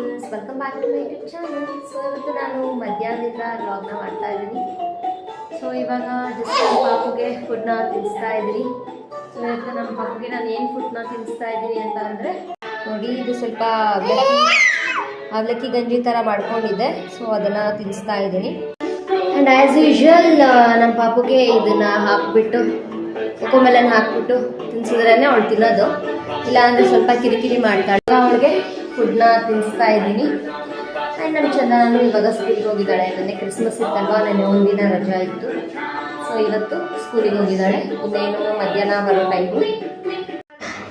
Friends welcome back to my YouTube channel so ಇವತ್ತು ನಾನು ಮಧ್ಯಾಹ್ನದಿಂದ ವ್ಲಾಗ್ನ ಮಾಡ್ತಾ ಇದ್ದೀನಿ. ಸೊ ಇವಾಗ ಜಸ್ಟ್ ನಮ್ಮ ಪಾಪುಗೆ ಫುಡ್ನ ತಿನ್ನಿಸ್ತಾ ಇದ್ದೀನಿ. ಸೊ ಇವತ್ತು ನಮ್ಮ ಪಾಪುಗೆ ನಾನು ಏನು ಫುಡ್ನ ತಿನ್ನಿಸ್ತಾ ಇದ್ದೀನಿ ಅಂತ ಅಂದರೆ, ನೋಡಿ, ಇದು ಸ್ವಲ್ಪ ಅವಲಕ್ಕಿ ಅವಲಕ್ಕಿ ಗಂಜಿ ಥರ ಮಾಡ್ಕೊಂಡಿದ್ದೆ. ಸೊ ಅದನ್ನು ತಿನ್ನಿಸ್ತಾ ಇದ್ದೀನಿ. ಆ್ಯಂಡ್ ಆ್ಯಸ್ ಯೂಶ್ವಲ್ ನಮ್ಮ ಪಾಪುಗೆ ಇದನ್ನು ಹಾಕ್ಬಿಟ್ಟು ಕೊಕೊಮೆಲನ್ ಹಾಕ್ಬಿಟ್ಟು ತಿನ್ಸಿದ್ರೇ ಅವಳು ತಿನ್ನೋದು. ಇಲ್ಲ ಅಂದರೆ ಸ್ವಲ್ಪ ಕಿರಿಕಿರಿ ಮಾಡ್ತಾಳೆ. ಅವಳಿಗೆ ಫುಡ್ನ ತಿನ್ನಿಸ್ತಾ ಇದ್ದೀನಿ. ಆ್ಯಂಡ್ ನಮ್ಮ ಚೆನ್ನಾಗಿ ಇವಾಗ ಸ್ಕೂಲ್ಗೆ ಹೋಗಿದ್ದಾಳೆ. ನೆನ್ನೆ ಕ್ರಿಸ್ಮಸ್ ಇತ್ತಲ್ವಾ? ನನಗೆ ಒಂದಿನ ರಜಾ ಇತ್ತು. ಸೊ ಇವತ್ತು ಸ್ಕೂಲಿಗೆ ಹೋಗಿದ್ದಾಳೆ. ಇನ್ನೇನು ಮಧ್ಯಾಹ್ನ ಬರೋ ಟೈಮು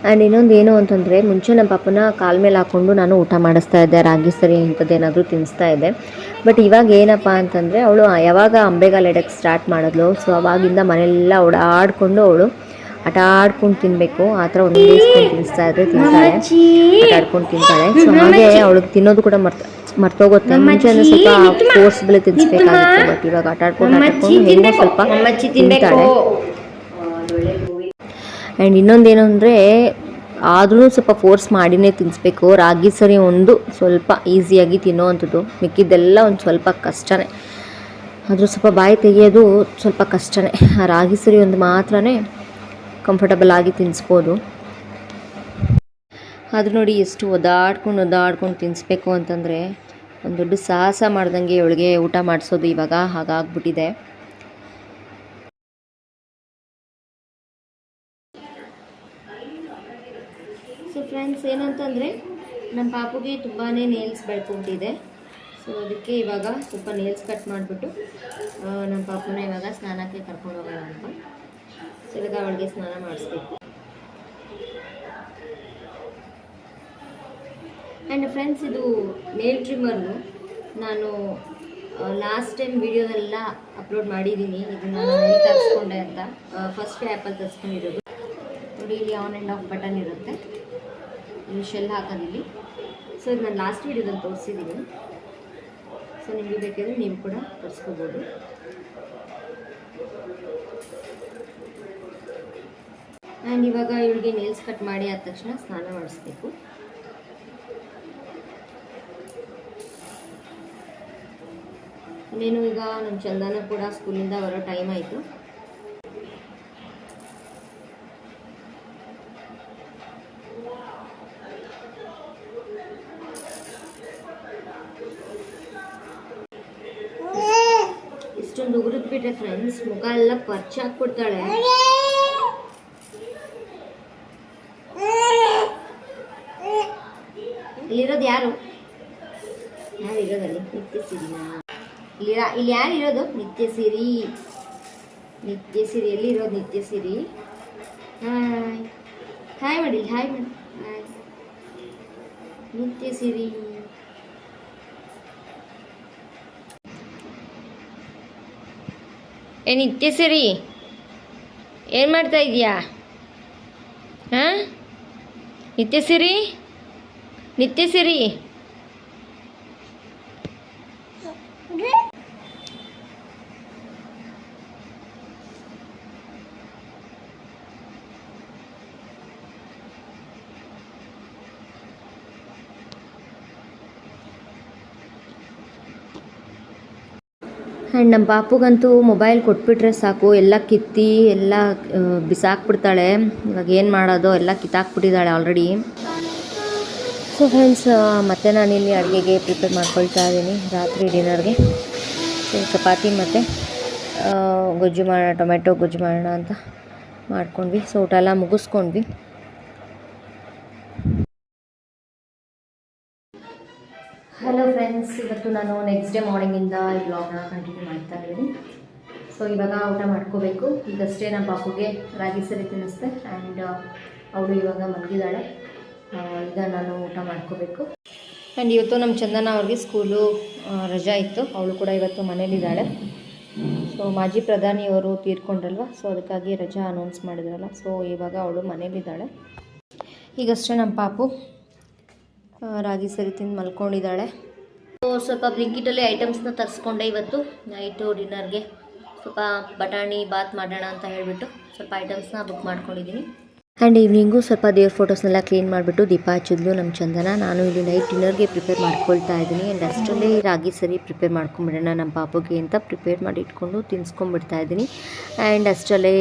ಆ್ಯಂಡ್ ಇನ್ನೊಂದು ಏನು ಅಂತಂದರೆ, ಮುಂಚೆ ನಮ್ಮ ಪಾಪನ ಕಾಲ ಮೇಲೆ ಹಾಕ್ಕೊಂಡು ನಾನು ಊಟ ಮಾಡಿಸ್ತಾ ಇದ್ದೆ. ರಾಗಿ ಸರಿ ಇಂಥದ್ದೇನಾದರೂ ತಿನ್ನಿಸ್ತಾ ಇದ್ದೆ. ಬಟ್ ಇವಾಗ ಏನಪ್ಪ ಅಂತಂದರೆ, ಅವಳು ಯಾವಾಗ ಅಂಬೆಗಾಲ ಎಡಕ್ಕೆ ಸ್ಟಾರ್ಟ್ ಮಾಡಿದ್ಲು. ಸೊ ಅವಾಗಿಂದ ಮನೆಯೆಲ್ಲ ಓಡಾಡಿಕೊಂಡು ಅವಳು ಆಟ ಆಡ್ಕೊಂಡು ತಿನ್ನಬೇಕು ಆ ಥರ ಒಂದೇ ತಿನ್ನಿಸ್ತಾ ಇದ್ರೆ ತಿಂತಾಳೆ ಆಟ ಆಡ್ಕೊಂಡು ತಿಂತಾಳೆ ಸೊ ಹಾಗೆ ಅವಳಿಗೆ ತಿನ್ನೋದು ಕೂಡ ಮರ್ತ ಮರ್ತೋಗುತ್ತೆ. ಮುಂಚೆ ಅಂದರೆ ಸ್ವಲ್ಪ ಫೋರ್ಸ್ಬಲ್ ತಿನ್ನಿಸ್ಬೇಕಾಗಿತ್ತು ಬಟ್ ಇವಾಗ ಆಟ ಆಡ್ಕೊಂಡು ಆಡ್ಕೊಂಡು ಹೆಂಗೋ ಸ್ವಲ್ಪ ತಿಂತಾಳೆ ಆ್ಯಂಡ್ ಇನ್ನೊಂದೇನು ಅಂದರೆ ಆದ್ರೂ ಸ್ವಲ್ಪ ಫೋರ್ಸ್ ಮಾಡಿನೇ ತಿನ್ನಿಸ್ಬೇಕು ರಾಗಿ ಸರಿ ಒಂದು ಸ್ವಲ್ಪ ಈಸಿಯಾಗಿ ತಿನ್ನೋವಂಥದ್ದು ಮಿಕ್ಕಿದ್ದೆಲ್ಲ ಒಂದು ಸ್ವಲ್ಪ ಕಷ್ಟನೇ. ಆದರೂ ಸ್ವಲ್ಪ ಬಾಯಿ ತೆಗೆಯೋದು ಸ್ವಲ್ಪ ಕಷ್ಟನೇ. ಆ ರಾಗಿ ಸರಿ ಒಂದು ಮಾತ್ರನೇ ಕಂಫರ್ಟಬಲ್ ಆಗಿ ತಿನ್ನಿಸ್ಬೋದು ಆದರೂ ನೋಡಿ ಎಷ್ಟು ಒದಾಡ್ಕೊಂಡು ಒದಾಡ್ಕೊಂಡು ತಿನ್ನಿಸ್ಬೇಕು ಅಂತಂದರೆ ಒಂದು ದೊಡ್ಡ ಸಾಹಸ ಮಾಡ್ದಂಗೆ ಇವಳಿಗೆ ಊಟ ಮಾಡಿಸೋದು ಇವಾಗ ಹಾಗಾಗ್ಬಿಟ್ಟಿದೆ. ಸೊ ಫ್ರೆಂಡ್ಸ್ ಏನಂತಂದರೆ ನಮ್ಮ ಪಾಪುಗೆ ತುಂಬಾ ನೇಲ್ಸ್ ಬೆಳ್ಕೊಂಡಿದೆ ಸೊ ಅದಕ್ಕೆ ಇವಾಗ ಸ್ವಲ್ಪ ನೇಲ್ಸ್ ಕಟ್ ಮಾಡಿಬಿಟ್ಟು ನಮ್ಮ ಪಾಪುನ ಇವಾಗ ಸ್ನಾನಕ್ಕೆ ಕರ್ಕೊಂಡು ಹೋಗೋಣ ಅಂತ. ಇವಾಗ ಅವಳಿಗೆ ಸ್ನಾನ ಮಾಡಿಸ್ಬೇಕು. ಆ್ಯಂಡ್ ಫ್ರೆಂಡ್ಸ್ ಇದು ನೇಲ್ ಟ್ರಿಮ್ಮರ್ನು ನಾನು ಲಾಸ್ಟ್ ಟೈಮ್ ವಿಡಿಯೋದೆಲ್ಲ ಅಪ್ಲೋಡ್ ಮಾಡಿದ್ದೀನಿ. ಇದನ್ನು ತರಿಸ್ಕೊಂಡೆ ಅಂತ. ಫಸ್ಟ್ ಆ್ಯಪಲ್ಲಿ ತರಿಸ್ಕೊಂಡಿರೋದು. ನೋಡಿ, ಇಲ್ಲಿ ಆನ್ ಆ್ಯಂಡ್ ಆಫ್ ಬಟನ್ ಇರುತ್ತೆ. ಇಲ್ಲಿ ಶೆಲ್ ಹಾಕೋದಿಲ್ಲಿ ಸೊ ಇದು ನಾನು ಲಾಸ್ಟ್ ವೀಡಿಯೋದಲ್ಲಿ ತೋರಿಸಿದ್ದೀನಿ. ಸೊ ನಿಮಗೆ ಬೇಕಿದ್ರೆ ನೀವು ಕೂಡ ತರಿಸ್ಕೋಬೋದು. ಆ್ಯಂಡ್ ಇವಾಗ ಇವಳಿಗೆ ನೇಲ್ಸ್ ಕಟ್ ಮಾಡಿ ಆದ ತಕ್ಷಣ ಸ್ನಾನ ಮಾಡಿಸ್ಬೇಕು. ಇನ್ನೇನು ಈಗ ನಮ್ಮ ಚಂದನ ಕೂಡ ಸ್ಕೂಲಿಂದ ಬರೋ ಟೈಮ್ ಆಯಿತು. ಇಷ್ಟೊಂದು ಉಗುರಿದ್ಬಿಟ್ರೆ ಫ್ರೆಂಡ್ಸ್ ಮುಖ ಎಲ್ಲ ಪರ್ಚ್ ಹಾಕ್ಬಿಡ್ತಾಳೆ. ಇಲ್ಲಿರೋದು ಯಾರು? ಯಾರು ಇರೋದಲ್ಲಿ ನಿತ್ಯ ಸಿರಿನಾ? ಇಲ್ಲಿ ಇಲ್ಲಿ ಯಾರು ಇರೋದು ನಿತ್ಯ ಸಿರಿ. ನಿತ್ಯ ಸಿರಿ. ಎಲ್ಲಿ ಇರೋದು ನಿತ್ಯ ಸಿರಿ? ಹಾಯ್ ಹಾಯ್ ಮಾಡಿ ಹಾಯ್ ಮಾಡಿ. ಹಾಯ್ ನಿತ್ಯ ಸಿರಿ. ಏ, ನಿತ್ಯ ಸಿರಿ. ಏನು ಮಾಡ್ತಾ ಇದೀಯಾ ಹಾಂ ನಿತ್ಯ ಸಿರಿ? ನಿತ್ಯ ಸಿರಿ. ಆ್ಯಂಡ್ ನಮ್ಮ ಪಾಪುಗಂತೂ ಮೊಬೈಲ್ ಕೊಟ್ಬಿಟ್ರೆ ಸಾಕು. ಎಲ್ಲ ಕಿತ್ತಿ, ಎಲ್ಲ ಬಿಸಾಕ್ಬಿಡ್ತಾಳೆ. ಇವಾಗ ಏನು ಮಾಡೋದು? ಎಲ್ಲ ಕಿತ್ತಾಕ್ಬಿಟ್ಟಿದ್ದಾಳೆ ಆಲ್ರೆಡಿ ಸೊ ಫ್ರೆಂಡ್ಸ್ ಮತ್ತೆ ನಾನಿಲ್ಲಿ ಅಡುಗೆಗೆ ಪ್ರಿಪೇರ್ ಮಾಡ್ಕೊಳ್ತಾ ಇದ್ದೀನಿ, ರಾತ್ರಿ ಡಿನ್ನರ್ಗೆ ಸೊ ಚಪಾತಿ ಮತ್ತು ಗೊಜ್ಜು ಮಾಡೋಣ ಟೊಮೆಟೊ ಗೊಜ್ಜು ಮಾಡೋಣ ಅಂತ ಮಾಡ್ಕೊಂಡ್ವಿ. ಸೊ ಊಟ ಎಲ್ಲ ಮುಗಿಸ್ಕೊಂಡ್ವಿ. ಹಲೋ ಫ್ರೆಂಡ್ಸ್ ಇವತ್ತು ನಾನು ನೆಕ್ಸ್ಟ್ ಡೇ ಮಾರ್ನಿಂಗಿಂದ ಈ ಬ್ಲಾಗ್ನ ಕಂಟಿನ್ಯೂ ಮಾಡ್ತಾ ಇದ್ದೀನಿ. ಸೊ ಇವಾಗ ಊಟ ಮಾಡ್ಕೋಬೇಕು. ಈಗಷ್ಟೇ ನಮ್ಮ ಪಾಪುಗೆ ರಾಗಿ ಸರಿ ತಿನ್ನಿಸ್ತೆ. ಆ್ಯಂಡ್ ಅವಳು ಇವಾಗ ಮಲಗಿದ್ದಾಳೆ. ಈಗ ನಾನು ಊಟ ಮಾಡ್ಕೋಬೇಕು. ಆ್ಯಂಡ್ ಇವತ್ತು ನಮ್ಮ ಚಂದನ ಅವ್ರಿಗೆ ಸ್ಕೂಲು ರಜಾ ಇತ್ತು. ಅವಳು ಕೂಡ ಇವತ್ತು ಮನೇಲಿದ್ದಾಳೆ. ಸೊ ಮಾಜಿ ಪ್ರಧಾನಿಯವರು ತೀರ್ಕೊಂಡ್ರಲ್ವ? ಸೊ ಅದಕ್ಕಾಗಿ ರಜಾ ಅನೌನ್ಸ್ ಮಾಡಿದ್ರಲ್ಲ. ಸೊ ಇವಾಗ ಅವಳು ಮನೇಲಿದ್ದಾಳೆ. ಈಗಷ್ಟೇ ನಮ್ಮ ಪಾಪು ರಾಗಿ ಸರಿ ತಿಂದು ಮಲ್ಕೊಂಡಿದ್ದಾಳೆ. ಸೊ ಸ್ವಲ್ಪ ಬ್ಲಿಂಕಿಟಲ್ಲಿ ಐಟಮ್ಸ್ನ ತರಿಸ್ಕೊಂಡೆ ಇವತ್ತು. ನೈಟು ಡಿನ್ನರ್ಗೆ ಸ್ವಲ್ಪ ಬಟಾಣಿ ಬಾತ್ ಮಾಡೋಣ ಅಂತ ಹೇಳಿಬಿಟ್ಟು ಸ್ವಲ್ಪ ಐಟಮ್ಸ್ನ ಬುಕ್ ಮಾಡ್ಕೊಂಡಿದ್ದೀನಿ. ಆ್ಯಂಡ್ ಈವ್ನಿಂಗು ಸ್ವಲ್ಪ ದೇವ್ರ ಫೋಟೋಸ್ನೆಲ್ಲ ಕ್ಲೀನ್ ಮಾಡಿಬಿಟ್ಟು ದೀಪ ಹಚ್ಚಿದ್ಲು ನಮ್ಮ ಚಂದನ. ನಾನು ಇಲ್ಲಿ ನೈಟ್ ಡಿನ್ನರ್ಗೆ ಪ್ರಿಪೇರ್ ಮಾಡ್ಕೊಳ್ತಾ ಇದ್ದೀನಿ. ಆ್ಯಂಡ್ ಅಷ್ಟರಲ್ಲೇ ರಾಗಿ ಸರಿ ಪ್ರಿಪೇರ್ ಮಾಡ್ಕೊಂಬಿಡೋಣ ನಮ್ಮ ಪಾಪುಗೆ ಅಂತ ಪ್ರಿಪೇರ್ ಮಾಡಿ ಇಟ್ಕೊಂಡು ತಿನ್ಸ್ಕೊಂಬಿಡ್ತಾ ಇದ್ದೀನಿ. ಆ್ಯಂಡ್ ಅಷ್ಟರಲ್ಲೇ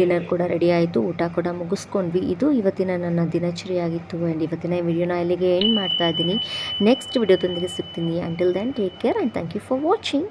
ಡಿನ್ನರ್ ಕೂಡ ರೆಡಿ ಆಯಿತು. ಊಟ ಕೂಡ ಮುಗಿಸ್ಕೊಂಡ್ವಿ. ಇದು ಇವತ್ತಿನ ನನ್ನ ದಿನಚರಿ ಆಗಿತ್ತು. ಆ್ಯಂಡ್ ಇವತ್ತಿನ ವಿಡಿಯೋನ ಇಲ್ಲಿಗೆ ಎಂಡ್ ಮಾಡ್ತಾ ಇದ್ದೀನಿ. ನೆಕ್ಸ್ಟ್ ವಿಡಿಯೋದೊಂದಿಗೆ ಸಿಗ್ತೀನಿ. Until then take care and thank you for watching